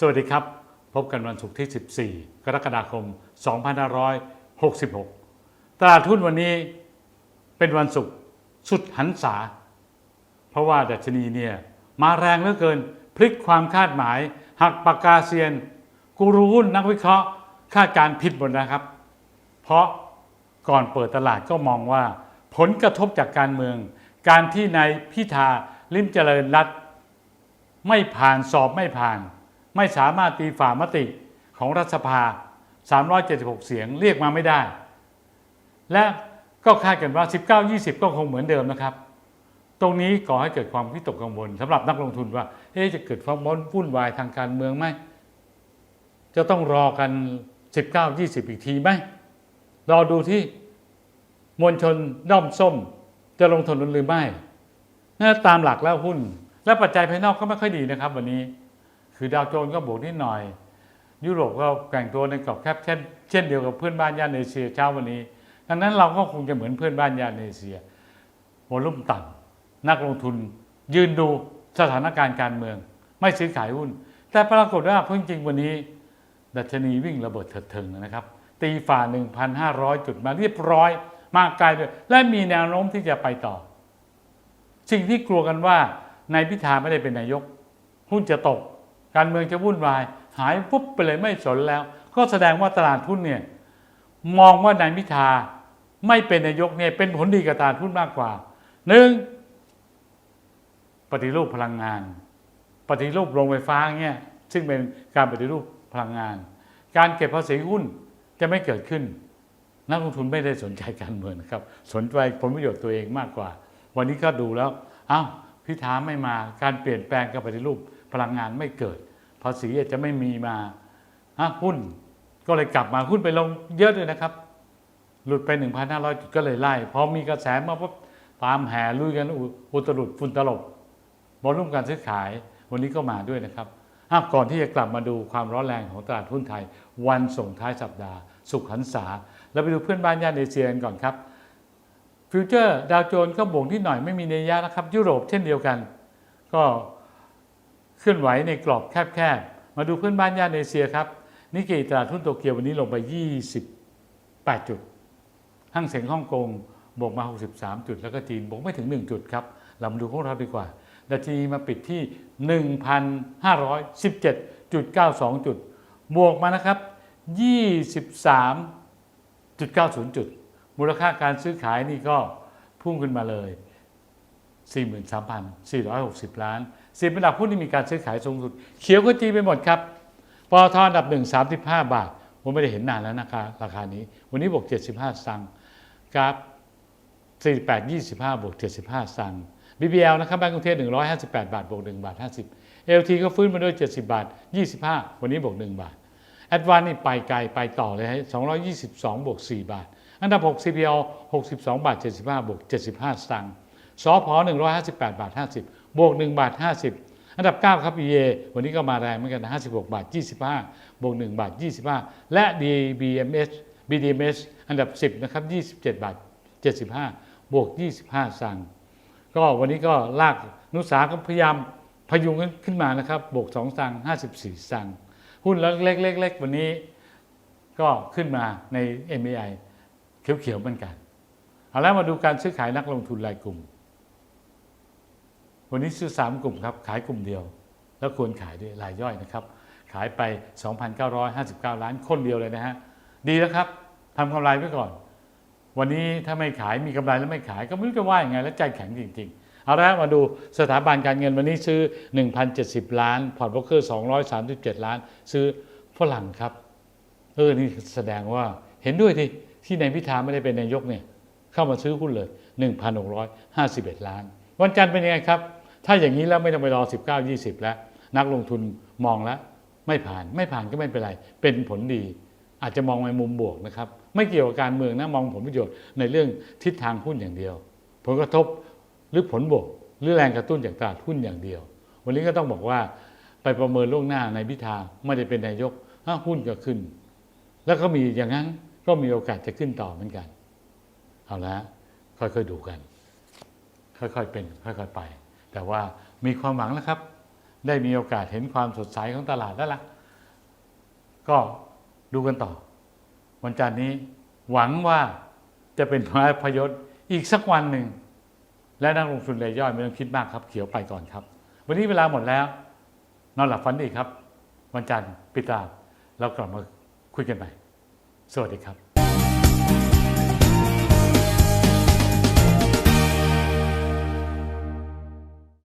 สวัสดีครับ พบกันวันศุกร์ที่ 14 กรกฎาคม 2566 ตลาดหุ้นวันนี้เป็นวันศุกร์สุดหันษา เพราะว่าดัชนีเนี่ยมาแรงเหลือเกิน พลิกความคาดหมาย หักปากกาเซียน กูรูหุ้นนักวิเคราะห์คาดการผิดหมดนะครับ เพราะก่อนเปิดตลาดก็มองว่า ผลกระทบจากการเมือง การที่นายพิธาลิมเจริญรัตไม่ผ่านสอบไม่ผ่าน ไม่สามารถตีฝ่ามติของรัฐสภา 376 เสียงเรียกมาไม่ได้ และก็คาดกันว่า 19-20 ก็คงเหมือนเดิมนะครับ ตรงนี้ก่อให้เกิดความวิตกกังวลสำหรับนักลงทุนว่าเอ๊ะจะเกิดความวุ่นวายทางการเมืองไหมจะต้องรอกัน 19-20 อีกทีไหมรอดูที่มวลชนด้อมส้ม จะลงทุนหรือไม่นะตามหลักแล้วหุ้น และปัจจัยภายนอกก็ไม่ค่อยดีนะครับ วันนี้ คือดาวโจนส์ก็บวกนิดหน่อย ยุโรปก็แกว่งตัวในกรอบแคบเช่นเช่นเดียวกับเพื่อนบ้านย่านเอเชียเช้าวันนี้ดังนั้นเราก็คงจะเหมือนเพื่อนบ้านย่านเอเชียวอลุ่มต่ำนักลงทุน ยืนดูสถานการณ์การเมือง ไม่ซื้อขายหุ้น แต่ปรากฏว่าจริงวันนี้ ดัชนีวิ่งระเบิดเถิดเทิงนะครับ ตีฝ่า 1,500 จุดมาเรียบร้อย มากไกลด้วยและมีแนวโน้มที่จะไปต่อ สิ่งที่กลัวกันว่านายพิธาไม่ได้เป็นนายก หุ้นจะตก การเมืองจะวุ่นวาย หายปุ๊บไปเลยไม่สนแล้ว ก็แสดงว่าตลาดหุ้นเนี่ยมองว่านายพิธาไม่เป็นนายกเนี่ยเป็นผลดีกับตลาดหุ้นมากกว่าหนึ่งปฏิรูปพลังงาน ปฏิรูปโรงไฟฟ้าเนี่ยซึ่งเป็นการปฏิรูปพลังงาน การเก็บภาษีหุ้นจะไม่เกิดขึ้น นักลงทุนไม่ได้สนใจการเมืองนะครับ สนใจผลประโยชน์ตัวเองมากกว่า วันนี้ก็ดูแล้วอ้าวพิธาไม่มาการเปลี่ยนแปลงการปฏิรูป พลังงานไม่เกิด ภาษีอาจจะไม่มีมาอะหุ้น ก็เลยกลับมาหุ้นไปลงเยอะเลยนะครับ หลุดไป 1,500 จุดก็เลยไล่พอมีกระแสมาปุ๊บตามแห่ลุยกันอุตรุดฝุ่นตลบวอลุ่มการซื้อขายวันนี้ก็มาด้วยนะครับก่อนที่จะกลับมาดูความร้อนแรงของตลาดหุ้นไทย วันส่งท้ายสัปดาห์ สุขหันษาเราไปดูเพื่อนบ้านย่านเอเชียกันก่อนครับฟิวเจอร์ดาวโจนส์ก็บวกนิดหน่อยไม่มีเนยยะนะครับ ยุโรปเช่นเดียวกัน ก็ เคลื่อนไหวในกรอบแคบๆ มาดูเพื่อนบ้านย่านเอเชียครับ นิกเกอิตลาดหุ้นโตเกียววันนี้ลงไป 28 จุดห้างเสียงฮ่องกงบวกมา 63 จุด แล้วก็จีนบวกไม่ถึง 1 จุดครับ เรามาดูของเราดีกว่าดัชนีมาปิดที่ 1,517.92 จุด บวกมานะครับ 23.90 จุด มูลค่าการซื้อขายนี่ก็พุ่งขึ้นมาเลย 43,460 ล้าน สิบเป็นหลักหุ้นที่มีการซื้อขายสูงสุด เขียวก็จีไปหมดครับปอทอันดับหนึ่งสามสิบห้าบาท ผมไม่ได้เห็นนานแล้วนะคะราคานี้ วันนี้บวกเจ็ดสิบห้าสังกราฟสี่แปดยี่สิบห้าบวกเจ็ดสิบห้าสังบีบี BBL นะครับแบงก์กรุงเทพหนึ่งร้อยห้าสิบแปดบาทบวกหนึ่งบาทห้าสิบเอลทีก็ฟื้นมาด้วยเจ็ดสิบบาทยี่สิบห้าวันนี้บวกหนึ่งบาทแอดวานนี่ไปไกลไปต่อเลยฮะสองร้อยยี่สิบสองบวกสี่บาท อันดับหกซีพี CPL หกสิบสองบาทเจ็ดสิบห้าบวกเจ็ดสิบห้าสังสอพอหนึ่งร้อยห้าสิบแปดบาทห้าสิบ บวก1บาท50 อันดับ 9 ครับ EA วันนี้ก็มาแรงเหมือนกัน 56 บาท 25 บวก1บาท 25 และ DBMS BDMS อันดับ 10 นะครับ 27 บาท 75 บวก 25สตางก็วันนี้ก็ลากนุสาก็พยายามพยุงขึ้นมานะครับ บวก 2สตาง54สตางหุ้นเล็กๆๆวันนี้ก็ขึ้นมาใน MAI เขียวๆเหมือนกัน เอาแล้วมาดูการซื้อขายนักลงทุนรายกลุ่ม วันนี้ซื้อ 3 กลุ่มครับ ขายกลุ่มเดียว แล้วควรขายด้วยรายย่อยนะครับ ขายไป 2,959 ล้านคนเดียวเลยนะฮะ ดีแล้วครับทำกำไรไว้ก่อน วันนี้ถ้าไม่ขายมีกำไรแล้วไม่ขายก็ไม่รู้จะว่าอย่างไง แล้วใจแข็งจริง ๆ เอาละมาดูสถาบันการเงินวันนี้ซื้อ 1,070 ล้าน พอร์ตโบรกเกอร์ 237 ล้าน ซื้อฝรั่งครับ เออ นี่แสดงว่าเห็นด้วยที่ที่นายพิธาไม่ได้เป็นนายกเนี่ย เข้ามาซื้อหุ้นเลย 1,651 ล้าน วันจันทร์เป็นยังไงครับ ถ้าอย่างนี้แล้วไม่ต้องไปรอ 19 20 แล้ว นักลงทุนมองแล้ว ไม่ผ่านไม่ผ่านก็ไม่เป็นไร เป็นผลดี อาจจะมองในมุมบวกนะครับ ไม่เกี่ยวกับการเมืองนะมองผลประโยชน์ในเรื่องทิศทางหุ้นอย่างเดียว ผลกระทบหรือผลบวก หรือแรงกระตุ้นจากตลาดหุ้นอย่างเดียว วันนี้ก็ต้องบอกว่าไปประเมินล่วงหน้าในพิธาไม่ได้เป็นนายกอ้าหุ้นก็ขึ้น แล้วก็มีอย่างนั้นก็มีโอกาสจะขึ้นต่อเหมือนกัน เอาละค่อยๆดูกัน ค่อยๆเป็นค่อยๆไป แต่ว่ามีความหวังแล้วครับ ได้มีโอกาสเห็นความสดใสของตลาดแล้วล่ะ ก็ดูกันต่อ วันจันทร์นี้หวังว่าจะเป็นไม้พยศอีกสักวันหนึ่ง และนักลงทุนรายย่อยไม่ต้องคิดมากครับ เขียวไปก่อนครับ วันนี้เวลาหมดแล้ว นอนหลับฝันดีครับ วันจันทร์ปิดตาเรากลับมาคุยกันใหม่สวัสดีครับ